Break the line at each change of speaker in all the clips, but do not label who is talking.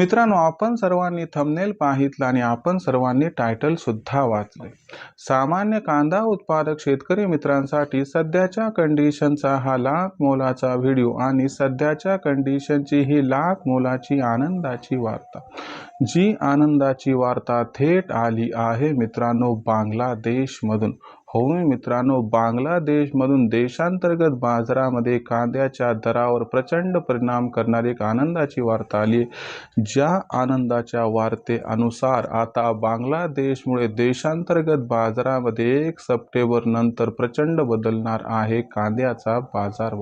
मित्रांनो आपण सर्वांनी थंबनेल पाहितलं आणि आपण सर्वांनी टायटल सुद्धा वाचले. सामान्य कांदा उत्पादक शेतकरी मित्रांसाठी सध्याच्या कंडिशनचा हा लाख मोलाचा व्हिडिओ आणि सध्याच्या कंडिशनची ही लाख मोलाची आनंदाची वार्ता. जी आनंदाची वार्ता थेट आली आहे मित्रांनो बांगलादेशमधून. हो मित्रांनो बांगलादेशमधून देशांतर्गत बाजारामध्ये कांद्याच्या दरावर प्रचंड परिणाम करणारी एक आनंदाची वार्ता आली. ज्या आनंदाच्या वार्तेनुसार आता बांगलादेशमुळे देशांतर्गत बाजारामध्ये एक सप्टेंबर नंतर प्रचंड बदलणार आहे कांद्याचा बाजार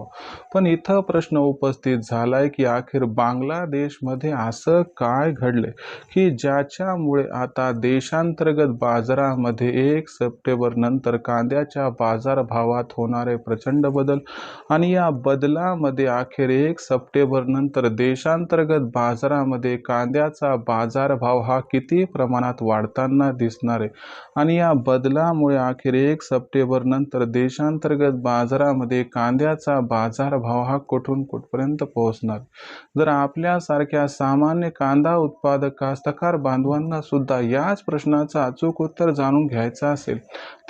पण इथं प्रश्न उपस्थित झालाय की अखेर बांगलादेशमध्ये असं काय घडले की ज्याच्यामुळे आता देशांतर्गत बाजारामध्ये एक सप्टेंबर नंतर कांद्याच्या बाजारभावात होणारे प्रचंड बदल आणि या बदलामध्ये अखेर एक सप्टेंबर नंतर देशांतर्गत बाजारामध्ये कांद्याचा बाजारभाव हा किती प्रमाणात वाढताना दिसणार आहे? आणि या बदलामुळे अखेर एक सप्टेंबर नंतर देशांतर्गत बाजारामध्ये कांद्याचा बाजारभाव हा कुठून कुठपर्यंत पोहोचणार? जर आपल्यासारख्या सामान्य कांदा उत्पादक कास्तकार बांधवांना सुद्धा याच प्रश्नाचं अचूक उत्तर जाणून घ्यायचं असेल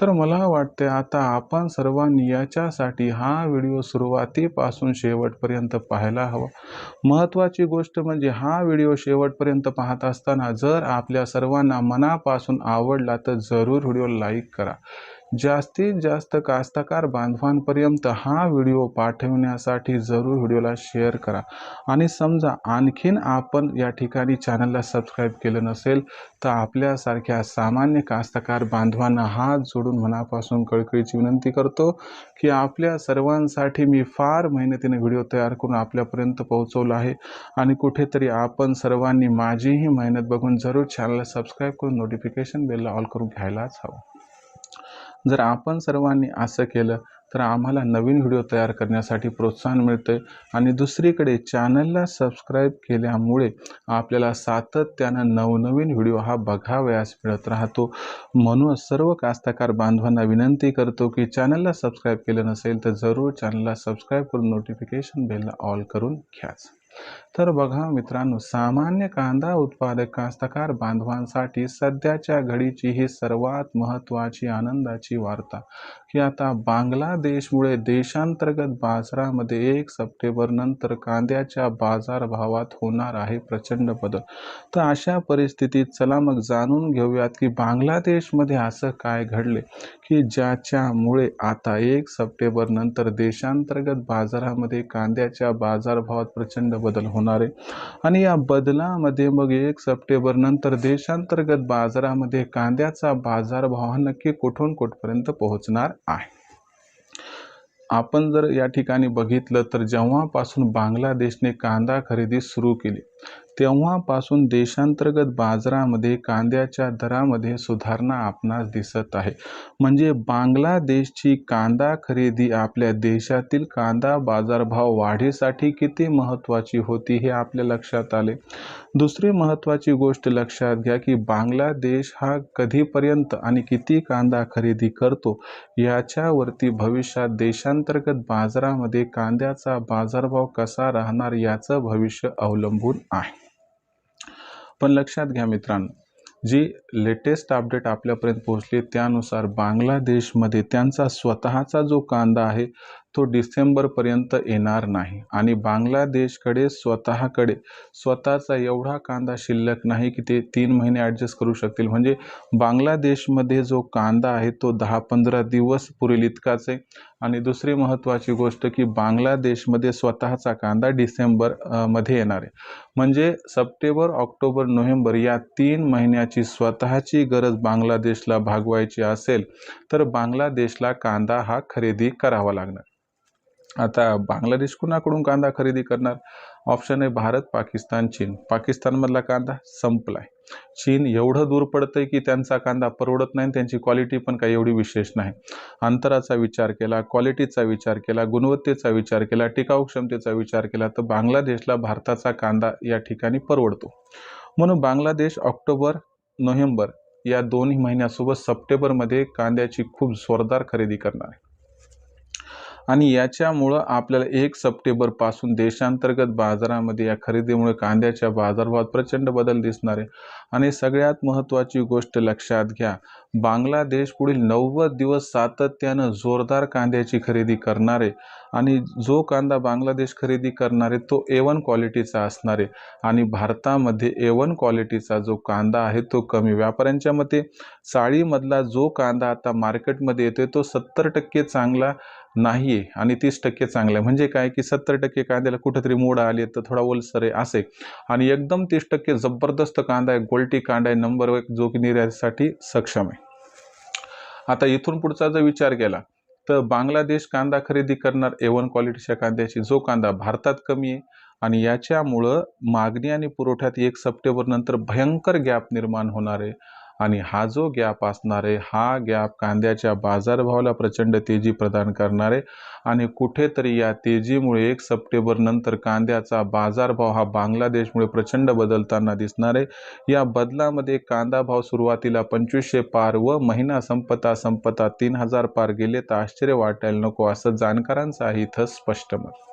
तर मला वाटते आता आपण सर्वांनी याच्यासाठी हा व्हिडिओ सुरुवातीपासून शेवटपर्यंत पाहायला हवा. महत्त्वाची गोष्ट म्हणजे हा व्हिडिओ शेवटपर्यंत पाहत असताना जर आपल्या सर्वांना मनापासून आवडला तर जरूर व्हिडिओ लाईक करा. जास्तीत जास्त कास्तकार बांधवांपर्यंत हा व्हिडिओ पाठवण्यासाठी जरूर व्हिडिओला शेअर करा. आणि समजा आणखीन आपण या ठिकाणी चॅनलला सबस्क्राईब केलं नसेल तर आपल्यासारख्या सामान्य कास्तकार बांधवांना हात जोडून मनापासून कळकळीची विनंती करतो की आपल्या सर्वांसाठी मी फार मेहनतीने व्हिडिओ तयार करून आपल्यापर्यंत पोहोचवला आहे. आणि कुठेतरी आपण सर्वांनी माझीही मेहनत बघून जरूर चॅनलला सबस्क्राईब करून नोटिफिकेशन बेलला ऑल करून घ्यायलाच हवं. जर आपण सर्वांनी असं केलं तर आम्हाला नवीन व्हिडिओ तयार करण्यासाठी प्रोत्साहन मिळते आणि दुसरीकडे चॅनलला सबस्क्राईब केल्यामुळे आपल्याला सातत्यानं नवनवीन व्हिडिओ हा बघावयास मिळत राहतो. म्हणून सर्व कास्तकार बांधवांना विनंती करतो की चॅनलला सबस्क्राईब केलं नसेल तर जरूर चॅनलला सबस्क्राईब करून नोटिफिकेशन बेलला ऑल करून घ्याच. तर बघा मित्रांनो सामान्य कांदा उत्पादक कास्तकार बांधवांसाठी सध्याच्या घडीची ही सर्वात महत्त्वाची आनंदाची वार्ता. की आता बांगलादेशमुळे देशांतर्गत बाजारामध्ये एक सप्टेंबर नंतर कांद्याच्या बाजारभावात होणार आहे प्रचंड बदल. तर अशा परिस्थितीत चला मग जाणून घेऊयात की बांगलादेशमध्ये असं काय घडले की ज्याच्यामुळे आता एक सप्टेंबर नंतर देशांतर्गत बाजारामध्ये कांद्याच्या बाजारभावात प्रचंड बदल होणार आहे. आणि या बदलामध्ये मग एक सप्टेंबर नंतर देशांतर्गत बाजारामध्ये कांद्याचा बाजारभाव नक्की कुठून कुठपर्यंत पोहोचणार? आहे. आपण जर या ठिकाणी बघितलं तर जेव्हापासून बांगलादेशने कांदा खरेदी सुरू केली तेव्हापासून देशांतर्गत बाजारामध्ये कांद्याच्या दरामध्ये सुधारणा आपणास दिसत आहे. म्हणजे बांगलादेशची कांदा खरेदी आपल्या देशातील कांदा बाजारभाव वाढीसाठी किती महत्त्वाची होती हे आपल्या लक्षात आले. दुसरी महत्त्वाची गोष्ट लक्षात घ्या की बांगलादेश हा कधीपर्यंत आणि किती कांदा खरेदी करतो याच्यावरती भविष्यात देशांतर्गत बाजारामध्ये कांद्याचा बाजारभाव कसा राहणार याचं भविष्य अवलंबून आहे. पण लक्षात घ्या मित्रांनो जी लेटेस्ट अपडेट आपल्यापर्यंत पोहोचली त्यानुसार बांगलादेशमध्ये त्यांचा स्वतःचा जो कांदा आहे तो डिसेंबरपर्यंत येणार नाही. आणि बांगलादेशकडे स्वतःकडे स्वतःचा एवढा कांदा शिल्लक नाही की ते तीन महिने ॲडजस्ट करू शकतील. म्हणजे बांगलादेशमध्ये जो कांदा आहे तो दहा पंधरा दिवस पुरेल इतकाच आहे. आणि दुसरी महत्त्वाची गोष्ट की बांगलादेशमध्ये स्वतःचा कांदा डिसेंबरमध्ये येणार आहे. म्हणजे सप्टेंबर ऑक्टोबर नोव्हेंबर या तीन महिन्याची स्वतःची गरज बांगलादेशला भागवायची असेल तर बांगलादेशला कांदा हा खरेदी करावा लागणार. आता बांगलादेश कुणाकडून कांदा खरेदी करणार? ऑप्शन आहे भारत पाकिस्तान चीन. पाकिस्तानमधला कांदा संपलाय. चीन एवढं दूर पडतंय की त्यांचा कांदा परवडत नाही त्यांची क्वालिटी पण काही एवढी विशेष नाही. अंतराचा विचार केला क्वालिटीचा विचार केला गुणवत्तेचा विचार केला टिकाऊ क्षमतेचा विचार केला तर बांगलादेशला भारताचा कांदा या ठिकाणी परवडतो. म्हणून बांगलादेश ऑक्टोबर नोव्हेंबर या दोन्ही महिन्यासोबत सप्टेंबरमध्ये कांद्याची खूप जोरदार खरेदी करणार आहे. आणि याच्यामुळं आपल्याला एक सप्टेंबरपासून देशांतर्गत बाजारामध्ये या खरेदीमुळे कांद्याच्या बाजारभावात प्रचंड बदल दिसणार आहे. आणि सगळ्यात महत्त्वाची गोष्ट लक्षात घ्या बांगलादेश पुढील नव्वद दिवस सातत्यानं जोरदार कांद्याची खरेदी करणार आहे. आणि जो कांदा बांगलादेश खरेदी करणार आहे तो ए वन क्वालिटीचा असणार आहे. आणि भारतामध्ये ए वन क्वालिटीचा जो कांदा आहे तो कमी. व्यापाऱ्यांच्या मते साळीमधला जो कांदा आता मार्केटमध्ये येतो आहे तो सत्तर टक्के चांगला नाही आहे आणि तीस टक्के चांगलं. आहे म्हणजे काय की सत्तर टक्के कांद्याला कुठंतरी मोड आली तर थोडा ओलसर आहे असे. आणि एकदम तीस टक्के जबरदस्त कांदा आहे गोल्टी कांदा आहे नंबर एक जो की निर्यातीसाठी सक्षम आहे. आता इथून पुढचा जर विचार केला तर बांगलादेश कांदा खरेदी करणार ए वन क्वालिटीच्या कांद्याची जो कांदा भारतात कमी आहे आणि याच्यामुळं मागणी आणि पुरवठ्यात एक सप्टेंबर नंतर भयंकर गॅप निर्माण होणार आहे. आणि हा जो गॅप असणार आहे हा गॅप कांद्याच्या बाजारभावाला प्रचंड तेजी प्रदान करणार आहे. आणि कुठेतरी या तेजीमुळे एक सप्टेंबर नंतर कांद्याचा बाजारभाव हा बांगलादेशमुळे प्रचंड बदलताना दिसणार आहे. या बदलामध्ये कांदा भाव सुरुवातीला पंचवीसशे पार व महिना संपता संपता तीन हजार पार गेले. तर आश्चर्य वाटायला नको असं जाणकारांचं आहे इथं स्पष्ट मत.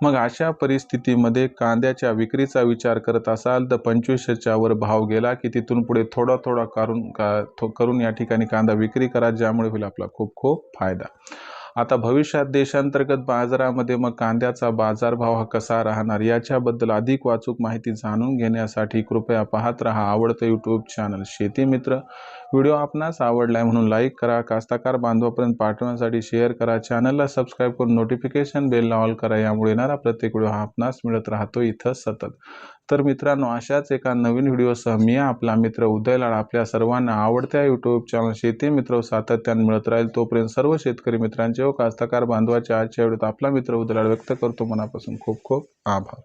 मग अशा परिस्थितीमध्ये कांद्याच्या विक्रीचा विचार करत असाल तर पंचवीसशेच्या वर भाव गेला की तिथून पुढे थोडा थोडा करून का थो करून या ठिकाणी कांदा विक्री करा ज्यामुळे होईल आपला खूप खूप फायदा. आता भविष्यात देशांतर्गत बाजारामध्ये मग कांद्याचा बाजारभाव हा कसा राहणार याच्याबद्दल अधिक वाचूक माहिती जाणून घेण्यासाठी कृपया पाहत रहा आवडतं यूट्यूब चॅनल शेती मित्र. व्हिडिओ आपणास आवडला आहे म्हणून लाईक करा कास्ताकार बांधवापर्यंत पाठवण्यासाठी शेअर करा चॅनलला सबस्क्राईब करून नोटिफिकेशन बेलला ऑल करा यामुळे येणारा प्रत्येक व्हिडिओ हा आपणास मिळत राहतो इथं सतत. तर मित्रांनो अशाच एका नवीन व्हिडिओसह मी आपला मित्र उदय लाड आपल्या सर्वांना आवडत्या यूट्यूब चॅनल शेती मित्र सातत्याने मिळत राहील तोपर्यंत सर्व शेतकरी मित्रांचे व कास्तकार बांधवाच्या आजच्या व्हिडिओत आपला मित्र उदय लाड व्यक्त करतो. मनापासून खूप खूप आभार.